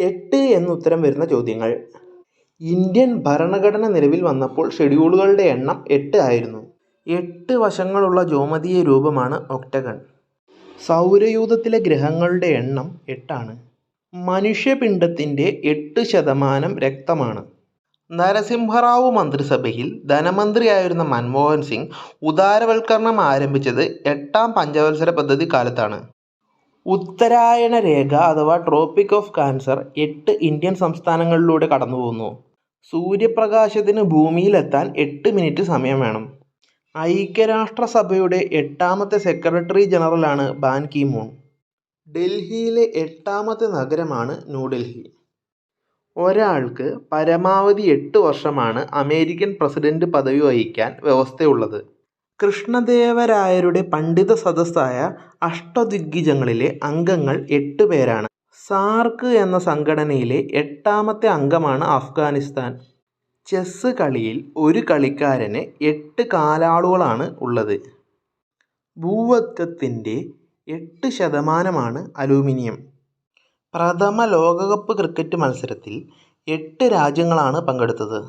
എട്ട് എന്നുത്തരം വരുന്ന ചോദ്യങ്ങൾ. ഇന്ത്യൻ ഭരണഘടന നിലവിൽ വന്നപ്പോൾ ഷെഡ്യൂളുകളുടെ എണ്ണം എട്ട് ആയിരുന്നു. എട്ട് വശങ്ങളുള്ള ജോമതീയ രൂപമാണ് ഒക്ടഗൺ. സൗരയൂഥത്തിലെ ഗ്രഹങ്ങളുടെ എണ്ണം എട്ടാണ്. മനുഷ്യപിണ്ഡത്തിന്റെ എട്ട് ശതമാനം രക്തമാണ്. നരസിംഹറാവു മന്ത്രിസഭയിൽ ധനമന്ത്രിയായിരുന്ന മൻമോഹൻ സിംഗ് ഉദാരവൽക്കരണം ആരംഭിച്ചത് എട്ടാം പഞ്ചവത്സര പദ്ധതി കാലത്താണ്. ഉത്തരായന രേഖ അഥവാ ട്രോപ്പിക് ഓഫ് കാൻസർ എട്ട് ഇന്ത്യൻ സംസ്ഥാനങ്ങളിലൂടെ കടന്നുപോകുന്നു. സൂര്യപ്രകാശത്തിന് ഭൂമിയിലെത്താൻ എട്ട് മിനിറ്റ് സമയം വേണം. ഐക്യരാഷ്ട്രസഭയുടെ എട്ടാമത്തെ സെക്രട്ടറി ജനറലാണ് ബാൻ കി മൂൺ ഡൽഹിയിലെ എട്ടാമത്തെ നഗരമാണ് ന്യൂഡൽഹി. ഒരാൾക്ക് പരമാവധി എട്ട് വർഷമാണ് അമേരിക്കൻ പ്രസിഡന്റ് പദവി വഹിക്കാൻ വ്യവസ്ഥയുള്ളത്. കൃഷ്ണദേവരായരുടെ പണ്ഡിത സദസ്സായ അഷ്ടദിഗ്ഗിജങ്ങളിലെ അംഗങ്ങൾ എട്ട് പേരാണ്. സാർക്ക് എന്ന സംഘടനയിലെ എട്ടാമത്തെ അംഗമാണ് അഫ്ഗാനിസ്ഥാൻ. ചെസ്സ് കളിയിൽ ഒരു കളിക്കാരന് എട്ട് കാലാളുകളാണ് ഉള്ളത്. ഭൂവത്വത്തിന്റെ എട്ട് ശതമാനമാണ് അലൂമിനിയം. പ്രഥമ ലോകകപ്പ് ക്രിക്കറ്റ് മത്സരത്തിൽ എട്ട് രാജ്യങ്ങളാണ് പങ്കെടുത്തത്.